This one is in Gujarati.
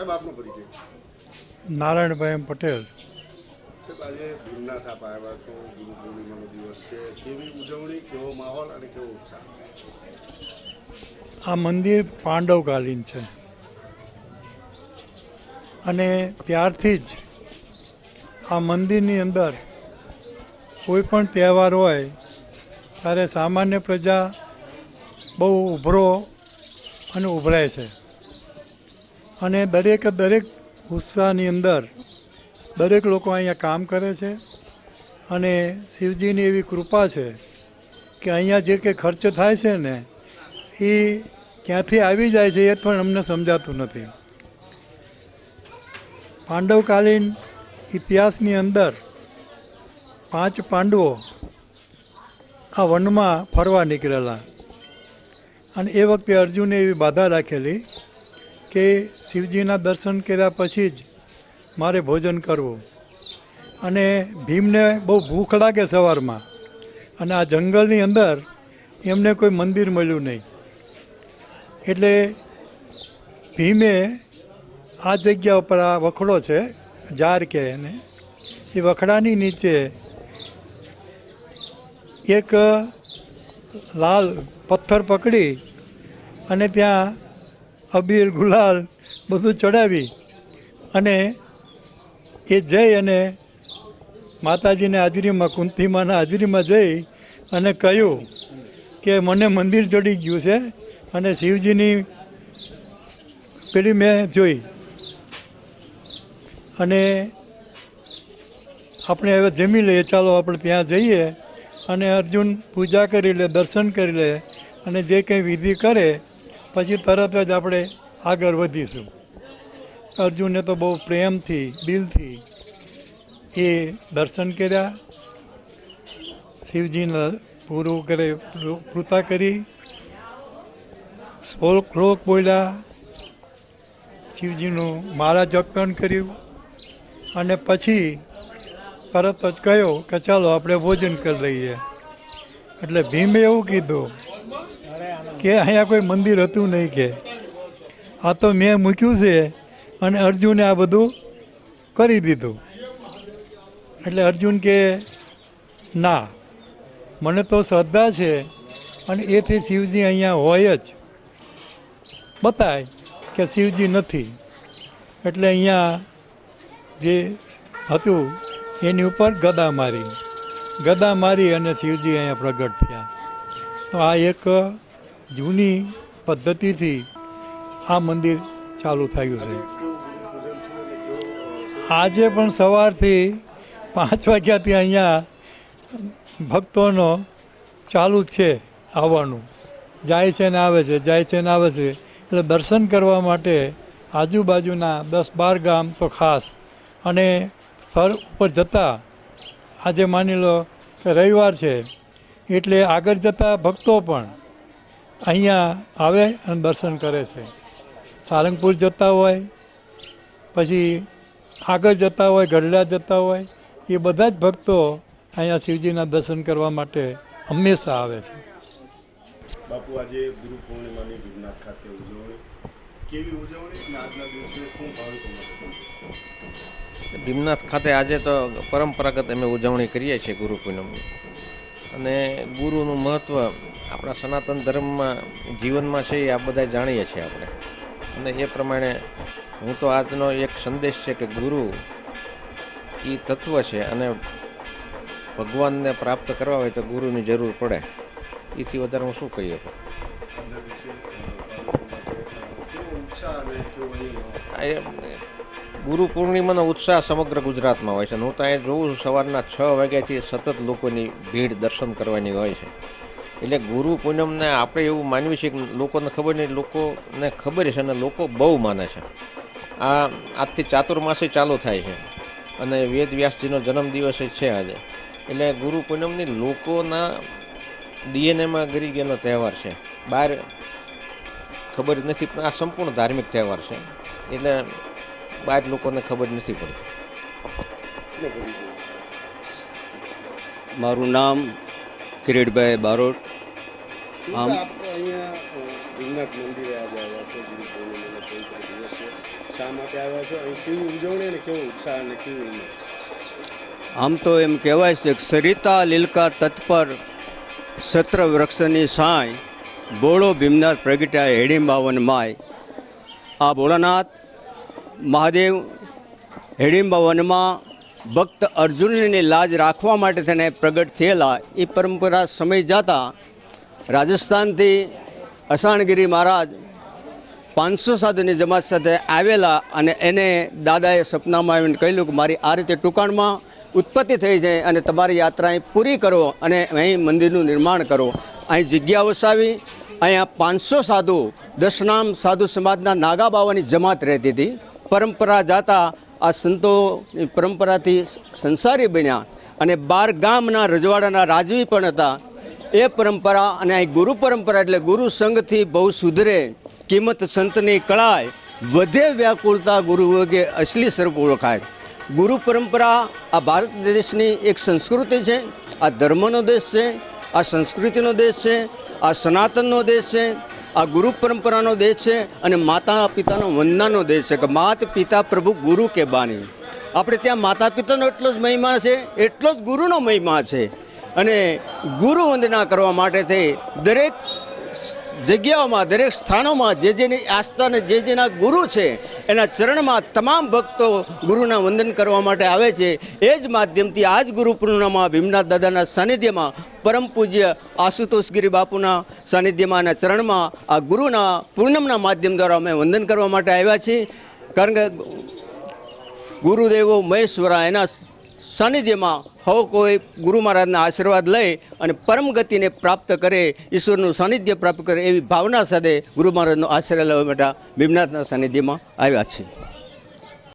સાહેબ આપનો પરિચય. નારાયણભાઈ પટેલ. સાહેબ આજે ભીમનાથ આપ આવ્યા છો ગુરુ પૂર્ણિમાનો દિવસ છે. કેવી ઉજવણી કેવો માહોલ અને કેવો ઉત્સાહ? આ મંદિર પાંડવકાલીન છે. અને ત્યારથી જ આ મંદિરની અંદર કોઈ પણ તહેવાર હોય ત્યારે સામાન્ય પ્રજા બહુ ઉભરો અને ઉભરાય છે. અને દરેકે દરેક ઉત્સાહની અંદર દરેક લોકો અહીંયા કામ કરે છે અને શિવજીની એવી કૃપા છે કે અહીંયા જે કંઈ ખર્ચ થાય છે ને, એ ક્યાંથી આવી જાય છે એ પણ અમને સમજાતું નથી. પાંડવકાલીન ઇતિહાસની અંદર પાંચ પાંડવો આ વનમાં ફરવા નીકળેલા. અને એ વખતે અર્જુને એવી બાધા રાખેલી કે શિવજીના દર્શન કર્યા પછી જ મારે ભોજન કરવું. અને ભીમને બહુ ભૂખ લાગે સવારમાં. અને આ જંગલની અંદર એમને કોઈ મંદિર મળ્યું નહીં. એટલે ભીમે આ જગ્યા ઉપર આ વખડો છે, જાર કે એને, એ વખડાની નીચે એક લાલ પથ્થર પકડી અને ત્યાં અબીર, ગુલાલ બધું ચડાવી અને એ જઈ અને માતાજીને હાજરીમાં, કુંતીમાના હાજરીમાં જઈ અને કહ્યું કે મને મંદિર ચડી ગયું છે અને શિવજીની પેઢી મેં જોઈ. અને આપણે હવે જમી લઈએ, ચાલો આપણે ત્યાં જઈએ અને અર્જુન પૂજા કરી લે, દર્શન કરી લે અને જે કંઈ વિધિ કરે પછી તરત જ આપણે આગળ વધીશું. અર્જુને તો બહુ પ્રેમથી, દિલથી એ દર્શન કર્યા. શિવજીને પૂરું કરે કૃતા કરી. શ્લોક બોલ્યા. શિવજીનું માળા જપણ કર્યું. અને પછી તરત જ કહ્યું કે ચાલો આપણે ભોજન કરી લઈએ. એટલે ભીમે એવું કીધું કે અહીંયા કોઈ મંદિર હતું નહીં કે. આ તો મેં મૂક્યું છે અને અર્જુને આ બધું કરી દીધું. એટલે અર્જુન કે, ના, મને તો શ્રદ્ધા છે અને એથી શિવજી અહીંયા હોય જ. બતાય કે શિવજી નથી. એટલે અહીંયા જે હતું, એની ઉપર ગદા મારી ગદા મારી અને શિવજી અહીંયા પ્રગટ થયા. તો આ એક જૂની પદ્ધતિથી આ મંદિર ચાલુ થયું છે. આજે પણ સવારથી પાંચ વાગ્યાથી અહીંયા ભક્તોનો ચાલુ જ છે આવવાનું. જાય છે ને આવે છે, જાય છે ને આવે છે. એટલે દર્શન કરવા માટે આજુબાજુના દસ બાર ગામ તો ખાસ. અને સ્થળ ઉપર જતા આજે માની લો કે રવિવાર છે, એટલે આગળ જતા ભક્તો પણ અહીંયા આવે અને દર્શન કરે છે. સારંગપુર જતા હોય પછી આગળ જતા હોય ગઢડા જતા હોય એ બધા જ ભક્તો અહીંયા શિવજીના દર્શન કરવા માટે હંમેશા આવે છે. બાપુ આજે ગુરુ પૂર્ણિમાની ભીમનાથ ખાતે ઉજવણી. કેવી ઉજવણી? આજના દિવસે શું ભાવિકો માટે ભીમનાથ ખાતે આજે તો પરંપરાગત અમે ઉજવણી કરીએ છીએ ગુરુ પૂનમની. અને ગુરુનું મહત્ત્વ આપણા સનાતન ધર્મમાં, જીવનમાં છે એ આ બધા જાણીએ છીએ આપણે. અને એ પ્રમાણે હું તો આજનો એક સંદેશ છે કે ગુરુ એ તત્વ છે અને ભગવાનને પ્રાપ્ત કરવા હોય તો ગુરુની જરૂર પડે. એથી વધારે હું શું કહી શકું? ગુરુ પૂર્ણિમાનો ઉત્સાહ સમગ્ર ગુજરાતમાં હોય છે. હું ત્યાં જોઉં છું, સવારના છ વાગ્યાથી સતત લોકોની ભીડ દર્શન કરવાની હોય છે. એટલે ગુરુ પૂનમને આપણે એવું માનવી છે કે લોકોને ખબર નહીં, લોકોને ખબર છે અને લોકો બહુ માને છે. આ આજથી ચાતુર્માસે ચાલુ થાય છે અને વેદ વ્યાસજીનો જન્મદિવસ છે આજે. એટલે ગુરુ પૂનમની લોકોના ડીએનએમાં ગરી ગયેલો તહેવાર છે. બહાર ખબર નથી, પણ આ સંપૂર્ણ ધાર્મિક તહેવાર છે. એટલે બહાર લોકોને ખબર નથી પડતી. મારું નામ કિરીટભાઈ બારોટ. આમ- આપ અહીંયા અ, ભીમનાથ મંદિરે આજે આવ્યા છો ગુરુ પૂર્ણિમાનો પવિત્ર દિવસ. શા માટે આવ્યા છો? અહીં કેવી ઉજવણી અને કેવો ઉત્સાહ અને કેવી ઉમંગ? આમ તો એમ કહેવાય છે કે સરિતા લીલકા તત્પર સત્ર વૃક્ષની સાંય બોળો ભીમનાથ પ્રગટ્યા હેડીંબાવન માય. આ ભોળાનાથ મહાદેવ હેડીંબા વનમાં ભક્ત અર્જુનની લાજ રાખવા માટે તેને પ્રગટ થયેલા. એ પરંપરા સમય જતા રાજસ્થાનથી અસાણગીરી મહારાજ પાંચસો સાધુની જમાત સાથે આવેલા અને એને દાદાએ સપનામાં આવીને કહેલું કે મારી આ રીતે ટુકાણમાં ઉત્પત્તિ થઈ છે અને તમારી યાત્રા અહીં પૂરી કરો અને અહીં મંદિરનું નિર્માણ કરો. અહીં જગ્યા વસાવી, અહીંયા પાંચસો સાધુ દશનામ સાધુ સમાજના નાગા બાવાની જમાત રહેતી હતી. પરંપરા જાતા આ સંતોની પરંપરાથી સંસારી બન્યા અને બાર ગામના રજવાડાના રાજવી પણ હતા. એ પરંપરા અને આ ગુરુ પરંપરા એટલે ગુરુ સંઘથી બહુ સુધરે, કિંમત સંતની કળાય વધે વ્યાકુળતા ગુરુ વગે અસલી સ્વરૂપ ઓળખાય. ગુરુ પરંપરા આ ભારત દેશની એક સંસ્કૃતિ છે, આ ધર્મનો દેશ છે, આ સંસ્કૃતિનો દેશ છે, આ સનાતનનો દેશ છે, આ ગુરુ પરંપરાનો દેશ છે અને માતા પિતાનો વંદનાનો દેશ છે કે માત પિતા પ્રભુ ગુરુ કે બાની. આપણે ત્યાં માતા પિતાનો એટલો જ મહિમા છે, એટલો જ ગુરુનો મહિમા છે. અને ગુરુ વંદના કરવા માટે થઈ દરેક જગ્યાઓમાં, દરેક સ્થાનોમાં જે જેની આસ્થા અને જે જેના ગુરુ છે, એના ચરણમાં તમામ ભક્તો ગુરુના વંદન કરવા માટે આવે છે. એ જ માધ્યમથી આ જ ગુરુ પૂર્ણિમામાં ભીમનાથ દાદાના સાનિધ્યમાં પરમ પૂજ્ય આશુતોષગીરી બાપુના સાનિધ્યમાં અને ચરણમાં આ ગુરુના પૂર્ણમના માધ્યમ દ્વારા અમે વંદન કરવા માટે આવ્યા છીએ. કારણ કે ગુરુદેવો મહેશ્વરા એના સાનિધ્યમાં હવે કોઈ ગુરુ મહારાજના આશીર્વાદ લઈ અને પરમ ગતિને પ્રાપ્ત કરે, ઈશ્વરનું સાનિધ્ય પ્રાપ્ત કરે એવી ભાવના સાથે ગુરુ મહારાજનો આશીર્વાદ લેવા માટે ભીમનાથના સાનિધ્યમાં આવ્યા છે